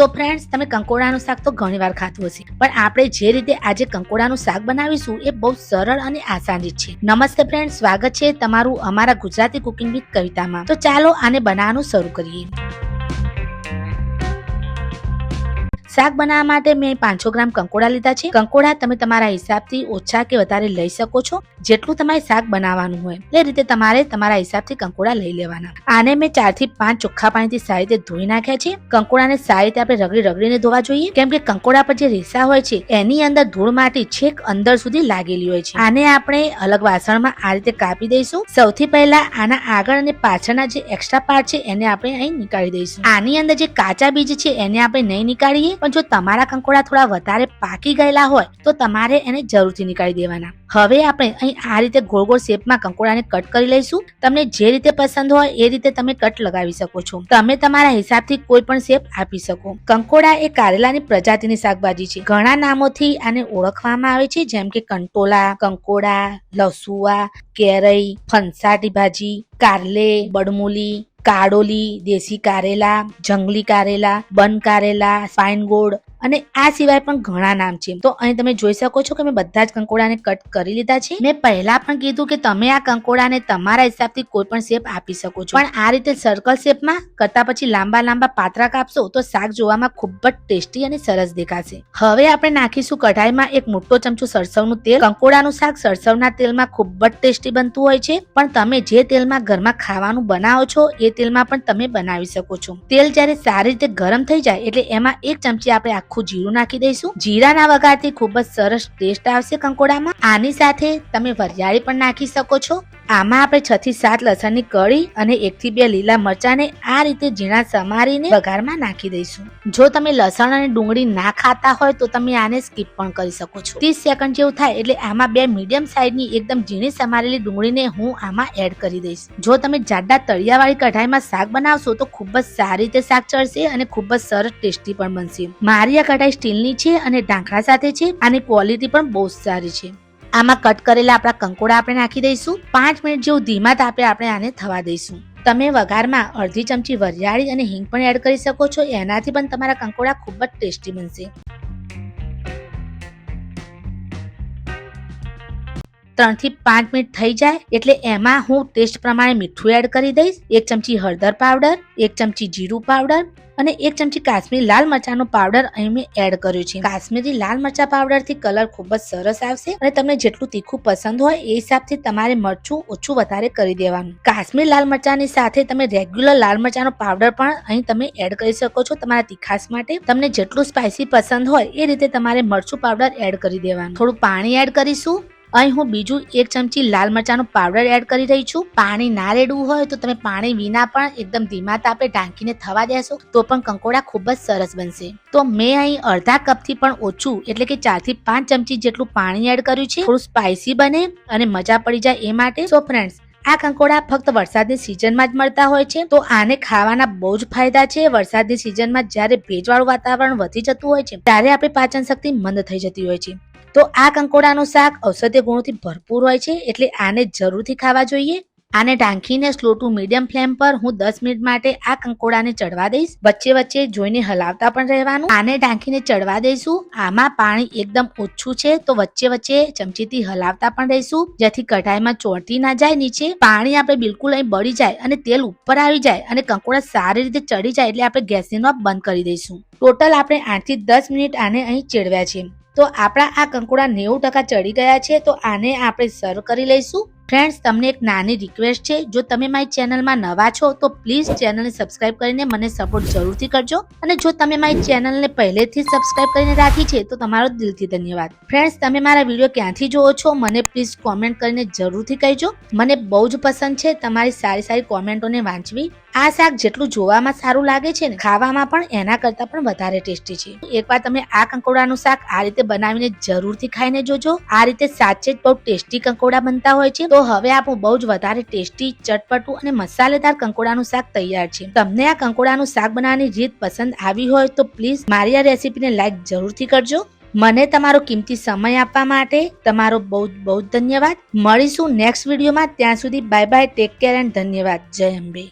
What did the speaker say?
So friends તમે કંકોડાનું શાક તો ઘણી વાર ખાધું હશે. પણ આપણે જે રીતે આજે કંકોડાનું શાક બનાવીશું, એ બહુ સરળ અને આસાન રીત છે. નમસ્તે ફ્રેન્ડ સ્વાગત છે તમારું અમારા ગુજરાતી કુકિંગ વિથ કવિતામાં. તો ચાલો આને બનાવવાનું શરૂ કરીએ. શાક બનાવવા માટે મેં પાંચસો ગ્રામ કંકોડા લીધા છે. કંકોડા તમે તમારા હિસાબથી ઓછા કે વધારે લઈ શકો છો. જેટલું તમારે શાક બનાવવાનું હોય, એ રીતે તમારે તમારા હિસાબથી કંકોડા લઈ લેવાના. આને મેં ચારથી પાંચ ચોખ્ખા પાણીથી સારી રીતે ધોઈ નાખ્યા છે. કંકોડાને સારી રીતે આપણે રગડી રગડીને ધોવા જોઈએ. કેમ કે કંકોડા પર જે રેસા હોય છે, એની અંદર ધૂળ માટી છેક અંદર સુધી લાગેલી હોય છે. આને આપણે અલગ વાસણમાં આ રીતે કાપી દઈશું. સૌથી પહેલા આના આગળ અને પાછળના જે એક્સ્ટ્રા પાર્ટ છે, એને આપણે અહીં નીકાળી દઈશું. આની અંદર જે કાચા બીજ છે, એને આપણે નહીં નીકાળીએ. પણ જો તમારા કંકોડા થોડા વધારે પાકી ગયેલા હોય, તો તમારે એને જરૂરથી નીકાળી દેવાના. હવે આપણે અહીં આ રીતે ગોળ ગોળ શેપમાં કંકોડાને કટ કરી લઈશું. તમને જે રીતે પસંદ હોય એ રીતે તમે કટ લગાવી શકો છો. તમે તમારા હિસાબથી કોઈ પણ શેપ આપી શકો. કંકોડા એ કારેલાની પ્રજાતિની શાકભાજી છે. ઘણા નામોથી આને ઓળખવામાં આવે છે, જેમ કે કંટોલા, કંકોડા, લસુઆ, કેરઈ ફનસાટી ભાજી, કારલે, બડમુલી કાડોલી દેશી કારેલા જંગલી કારેલા બન કારેલા ફાઇન ગોળ અને આ સિવાય પણ ઘણા નામ છે. તો અહીં તમે જોઈ શકો છો કે મેં બધા જ કંકોડાને કટ કરી લીધા છે. મેં પહેલા પણ કીધું કે તમે આ કંકોડાને તમારા હિસાબથી કોઈ પણ શેપ આપી શકો છો. પણ આ રીતે સર્કલ શેપમાં કરતા પછી લાંબા લાંબા પાત્રા કાપશો તો શાક જોવામાં ખૂબ જ ટેસ્ટી અને સરસ દેખાશે. હવે આપણે નાખીશું કઢાઈમાં એક મોટો ચમચો સરસવનું તેલ. કંકોડાનું શાક સરસવના તેલમાં ખૂબ જ ટેસ્ટી બનતું હોય છે. પણ તમે જે તેલમાં ઘરમાં ખાવાનું બનાવો છો, એ તેલમાં પણ તમે બનાવી શકો છો. તેલ જ્યારે સારી રીતે ગરમ થઈ જાય એટલે એમાં એક ચમચી આપણે આખું જીરું નાખી દઈશું. જીરાના વઘારથી ખૂબ જ સરસ ટેસ્ટ આવશે કંકોડામાં. આની સાથે તમે વરિયાળી પણ નાખી શકો છો. આમાં આપણે છ થી સાત લસણની કળી અને એક થી બે લીલા મરચાને આ રીતે ઝીણા સમારીને વઘારમાં નાખી દઈશું. જો તમે લસણ અને ડુંગળી ના ખાતા હોય તો તમે આને સ્કીપ પણ કરી શકો છો. ત્રીસ સેકન્ડ જેવું થાય એટલે આમાં બે મીડિયમ સાઈઝની એકદમ ઝીણી સમારેલી ડુંગળીને હું આમાં એડ કરી દઈશ. જો તમે જાડા તળિયાવાળી કઢાઈમાં શાક બનાવશો તો ખૂબ જ સારી રીતે શાક ચડશે અને ખૂબ જ સરસ ટેસ્ટી પણ બનશે. મારી આ કઢાઈ સ્ટીલની છે અને ઢાંકણા સાથે છે આની ક્વોલિટી પણ બહુ સારી છે. આમાં કટ કરેલા આપણા કંકોડા આપણે નાખી દઈશું. પાંચ મિનિટ જેવું ધીમા તાપે આપણે આને થવા દઈશું. તમે વઘારમાં અડધી ચમચી વરિયાળી અને હિંગ પણ એડ કરી શકો છો. એનાથી પણ તમારા કંકોડા ખૂબ જ ટેસ્ટી બનશે. ત્રણથી પાંચ મિનિટ થઈ જાય એટલે એમાં હું ટેસ્ટ પ્રમાણે મીઠું એડ કરી દઈશ. એક ચમચી હળદર પાવડર, એક ચમચી જીરું પાવડર અને એક ચમચી કાશ્મીરી લાલ મરચાનો પાવડર અહીં મેં એડ કર્યો છે. કાશ્મીરી લાલ મરચા પાવડરથી કલર ખૂબ જ સરસ આવશે અને તમને જેટલું તીખું પસંદ હોય એ હિસાબથી તમારે મરચું ઓછું વધારે કરી દેવાનું. કાશ્મીર લાલ મરચાંની સાથે તમે રેગ્યુલર લાલ મરચાનો પાવડર પણ અહીં તમે એડ કરી શકો છો તમારા તીખાસ માટે. તમને જેટલું સ્પાઇસી પસંદ હોય એ રીતે તમારે મરચું પાવડર એડ કરી દેવાનું. થોડું પાણી એડ કરીશું. અહીં હું બીજું એક ચમચી લાલ મરચાંનો પાવડર એડ કરી રહી છું. પાણી ના રેડવું હોય તો તમે પાણી વિના પણ એકદમ ધીમા તાપે ઢાંકીને થવા દેશો. તો પણ કંકોડા ખૂબ જ સરસ બનશે. તો મેં અહીં અડધા કપથી પણ ઓછું, એટલે કે ચારથી પાંચ ચમચી જેટલું પાણી એડ કર્યું છે. થોડું સ્પાઇસી બને અને મજા પડી જાય એ માટે. સો ફ્રેન્ડ્સ આ કંકોડા ફક્ત વરસાદની સિઝનમાં જ મળતા હોય છે. તો આને ખાવાના બહુ જ ફાયદા છે. વરસાદની સિઝનમાં જ્યારે ભેજવાળું વાતાવરણ વધી જતું હોય છે, ત્યારે આપણી પાચન શક્તિ મંદ થઈ જતી હોય છે. તો આ કંકોડાનું શાક ઔષધીય ગુણોથી ભરપૂર હોય છે એટલે આને જરૂરથી ખાવા જોઈએ. આને ઢાંકીને સ્લો ટુ મીડિયમ ફ્લેમ પર હું દસ મિનિટ માટે આ કંકોડાને ચડવા દઈશ. વચ્ચે વચ્ચે જોઈને હલાવતા પણ રહેવાનું. આને ઢાંકીને ચડવા દઈશું. આમાં પાણી એકદમ ઓછું છે તો વચ્ચે વચ્ચે ચમચીથી હલાવતા પણ રહીશું. જેથી કઢાઈમાં ચોંટી ના જાય નીચે. પાણી આપણે બિલકુલ અહીં બળી જાય અને તેલ ઉપર આવી જાય અને કંકોડા સારી રીતે ચડી જાય એટલે આપણે ગેસની નોબ બંધ કરી દઈશું. ટોટલ આપણે આઠથી દસ મિનિટ આને અહીં ચેડવ્યા છે તો આપણા આ કંકોડા નેવું ટકા ચડી ગયા છે, તો આને આપણે સર્વ કરી લઈશું. ફ્રેન્ડ્સ તમને એક નાની રિક્વેસ્ટ છે. જો તમે મારી ચેનલમાં નવા છો, તો પ્લીઝ ચેનલને સબસ્ક્રાઇબ કરીને મને સપોર્ટ જરૂરથી કરજો. અને જો તમે મારી ચેનલને પહેલેથી સબસ્ક્રાઇબ કરીને રાખી છે, તો તમારો દિલથી ધન્યવાદ. ફ્રેન્ડ્સ તમે મારા વીડિયો ક્યાંથી જોવો છો, મને પ્લીઝ કોમેન્ટ કરીને જરૂરથી કહેજો. મને બહુ જ પસંદ છે તમારી સારી સારી કોમેન્ટોને વાંચવી. આ શાક જેટલું જોવામાં સારું લાગે છે ને, ખાવામાં પણ એના કરતા પણ વધારે ટેસ્ટી છે. એકવાર તમે આ કંકોડાનું શાક આ રીતે બનાવીને જરૂરથી ખાઈને જોજો. આ રીતે સાચે જ બહુ ટેસ્ટી કંકોડા બનતા હોય છે. તો હવે આપણું બહુ જ વધારે ટેસ્ટી, ચટપટું અને મસાલેદાર કંકોડાનું શાક તૈયાર છે. તમને આ કંકોડાનું શાક બનાવવાની રીત પસંદ આવી હોય તો પ્લીઝ મારી આ રેસીપીને લાઈક જરૂરથી કરજો. મને તમારો કિંમતી સમય આપવા માટે તમારો બહુ બહુ ધન્યવાદ. મળીશું નેક્સ્ટ વિડીયોમાં. ત્યાં સુધી bye bye, take care and ધન્યવાદ. જય અંબે.